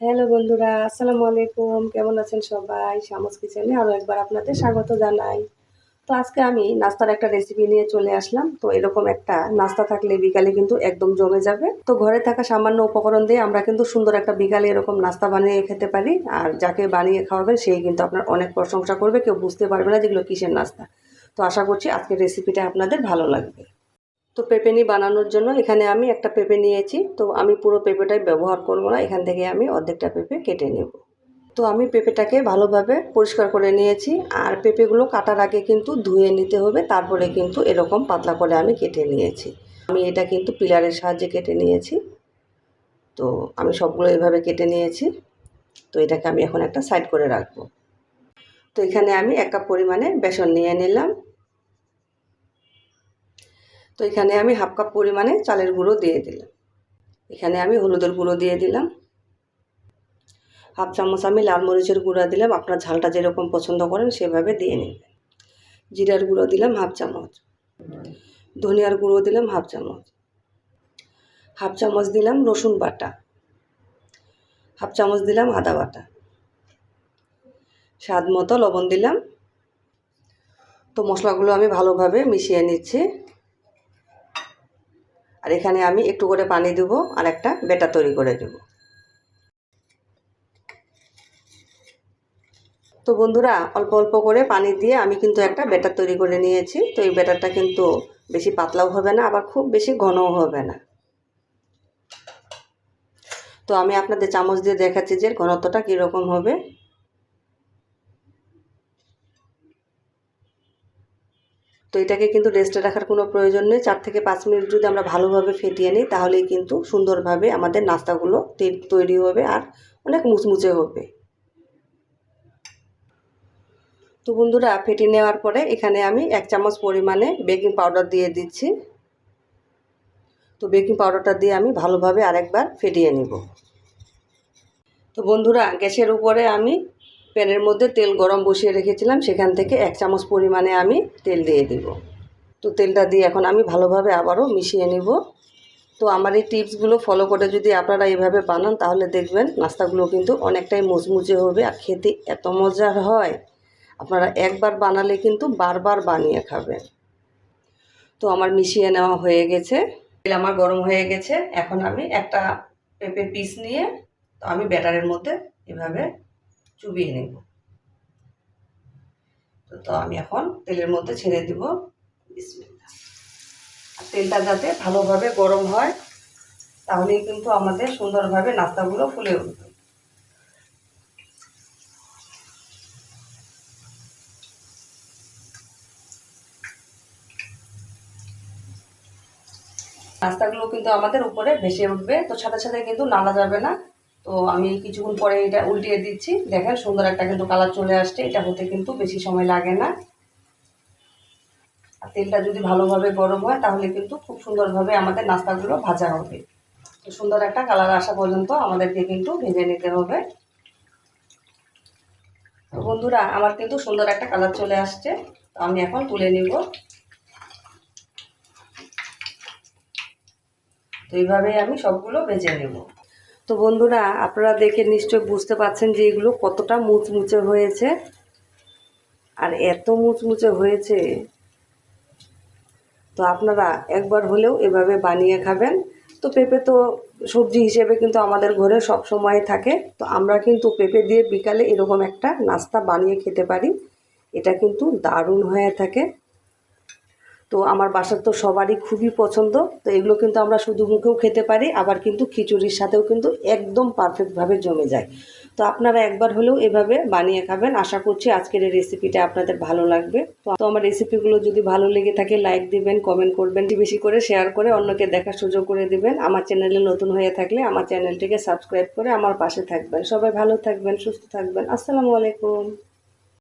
Hello বন্ধুরা, আসসালামু আলাইকুম। কেমন আছেন সবাই? শামস কিচেনে আরও একবার আপনাদের স্বাগত জানাই। তো আজকে আমি নাস্তার একটা রেসিপি নিয়ে চলে আসলাম। তো এরকম একটা নাস্তা থাকলে বিকালে কিন্তু একদম জমে যাবে। তো ঘরে থাকা সামান্য উপকরণ দিয়ে আমরা কিন্তু সুন্দর একটা বিকালে এরকম নাস্তা বানিয়ে খেতে পারি। আর যাকে বানিয়ে খাওয়াবেন, সেই কিন্তু আপনার অনেক প্রশংসা করবে। কেউ বুঝতে পারবে না যেগুলো কিসের নাস্তা। তো আশা করছি আজকের রেসিপিটা আপনাদের ভালো লাগবে। তো পেঁপেনি বানানোর জন্য এখানে আমি একটা পেঁপে নিয়েছি। তো আমি পুরো পেঁপেটাই ব্যবহার করব না, এখান থেকে আমি অর্ধেকটা পেঁপে কেটে নেব। তো আমি পেঁপেটাকে ভালোভাবে পরিষ্কার করে নিয়েছি। আর পেঁপেগুলো কাটার আগে কিন্তু ধুয়ে নিতে হবে, তারপরে কিন্তু এরকম পাতলা করে আমি কেটে নিয়েছি। আমি এটা কিন্তু পিলারের সাহায্যে কেটে নিয়েছি। তো আমি সবগুলো এভাবে কেটে নিয়েছি। তো এটাকে আমি এখন একটা সাইড করে রাখব। তো এখানে আমি এক কাপ পরিমাণে বেসন নিয়ে নিলাম। তো এখানে আমি হাফ কাপ পরিমাণে চালের গুঁড়ো দিয়ে দিলাম। এখানে আমি হলুদের গুঁড়ো দিয়ে দিলাম। হাফ চামচ আমি লাল মরিচের গুঁড়া দিলাম। আপনার ঝালটা যেরকম পছন্দ করেন সেভাবে দিয়ে নেবেন। জিরার গুঁড়ো দিলাম হাফ চামচ। ধনিয়ার গুঁড়ো দিলাম হাফ চামচ। হাফ চামচ দিলাম রসুন বাটা। হাফ চামচ দিলাম আদা বাটা। স্বাদ মতো লবণ দিলাম। তো মশলাগুলো আমি ভালোভাবে মিশিয়ে নিচ্ছি। আর এখানে আমি একটু করে পানি দেবো আর একটা বেটা তৈরি করে দেব। তো বন্ধুরা, অল্প অল্প করে পানি দিয়ে আমি কিন্তু একটা ব্যাটার তৈরি করে নিয়েছি। তো এই ব্যাটারটা কিন্তু বেশি পাতলাও হবে না, আবার খুব বেশি ঘনও হবে না। তো আমি আপনাদের চামচ দিয়ে দেখাচ্ছি যে ঘনত্বটা কীরকম হবে। তো এটাকে কিন্তু রেস্টে রাখার কোনো প্রয়োজন নেই। চার থেকে পাঁচ মিনিট যদি আমরা ভালোভাবে ফেটিয়ে নিই, তাহলেই কিন্তু সুন্দরভাবে আমাদের নাস্তাগুলো তৈরি হবে আর অনেক মুচমুচে হবে। তো বন্ধুরা ফেটিয়ে নেওয়ার পরে এখানে আমি এক চামচ পরিমাণে বেকিং পাউডার দিয়ে দিচ্ছি। তো বেকিং পাউডারটা দিয়ে আমি ভালোভাবে আরেকবার ফেটিয়ে নিব। তো বন্ধুরা, গ্যাসের উপরে আমি প্যানের মধ্যে তেল গরম বসিয়ে রেখেছিলাম, সেখান থেকে এক চামচ পরিমাণে আমি তেল দিয়ে দিব। তো তেলটা দিয়ে এখন আমি ভালোভাবে আবারও মিশিয়ে নিব। তো আমার এই টিপসগুলো ফলো করে যদি আপনারা এইভাবে বানান, তাহলে দেখবেন নাস্তাগুলো কিন্তু অনেকটাই মুচমুচে হবে আর খেতে এত মজার হয়। আপনারা একবার বানালে কিন্তু বারবার বানিয়ে খাবেন। তো আমার মিশিয়ে নেওয়া হয়ে গেছে। তেল আমার গরম হয়ে গেছে। এখন আমি একটা পেঁপে পিস নিয়ে, তো আমি ব্যাটারের মধ্যে এভাবে চুবিয়ে নেব। তো আমি এখন তেলের মধ্যে ছেড়ে দিব। আর তেলটা যাতে ভালোভাবে গরম হয়, তাহলেই কিন্তু আমাদের সুন্দরভাবে নাস্তাগুলো ফুলে উঠবে। নাস্তাগুলো কিন্তু আমাদের উপরে ভেসে উঠবে, তো সাথে সাথে কিন্তু নাড়া যাবে না। তো আমি কিছুক্ষণ পরে এটা উল্টিয়ে দিচ্ছি। দেখেন, সুন্দর একটা কিন্তু কালার চলে আসছে। এটা হতে কিন্তু বেশি সময় লাগে না। আর তেলটা যদি ভালোভাবে গরম হয়, তাহলে কিন্তু খুব সুন্দরভাবে আমাদের নাস্তাগুলো ভাজা হবে। তো সুন্দর একটা কালার আসা পর্যন্ত আমাদেরকে কিন্তু ভেজে নিতে হবে। তো বন্ধুরা, আমার কিন্তু সুন্দর একটা কালার চলে আসছে। তো আমি এখন তুলে নিব। তো এইভাবেই আমি সবগুলো ভেজে নেব। তো বন্ধুরা, আপনারা দেখে নিশ্চয় বুঝতে পারছেন যে এগুলো কতটা মুচমুচে হয়েছে। আর এত মুচমুচে হয়েছে। তো আপনারা একবার হলেও এভাবে বানিয়ে খাবেন। তো পেঁপে তো সবজি হিসেবে কিন্তু আমাদের ঘরে সব সময় থাকে। তো আমরা কিন্তু পেঁপে দিয়ে বিকালে এরকম একটা নাস্তা বানিয়ে খেতে পারি। এটা কিন্তু দারুণ হয়ে থাকে। তো আমার বাসার তো সবারই খুবই পছন্দ। তো এগুলো কিন্তু আমরা শুধু মুখেও খেতে পারি, আবার কিন্তু খিচুড়ির সাথেও কিন্তু একদম পারফেক্টভাবে জমে যায়। তো আপনারা একবার হলেও এভাবে বানিয়ে খাবেন। আশা করছি আজকের এই রেসিপিটা আপনাদের ভালো লাগবে। তো আমার রেসিপিগুলো যদি ভালো লেগে থাকে লাইক দিবেন কমেন্ট করবেন, বেশি করে শেয়ার করে অন্যকে দেখার সুযোগ করে দিবেন। আমার চ্যানেলে নতুন হয়ে থাকলে আমার চ্যানেলটিকে সাবস্ক্রাইব করে আমার পাশে থাকবেন। সবাই ভালো থাকবেন, সুস্থ থাকবেন। আসসালামু আলাইকুম।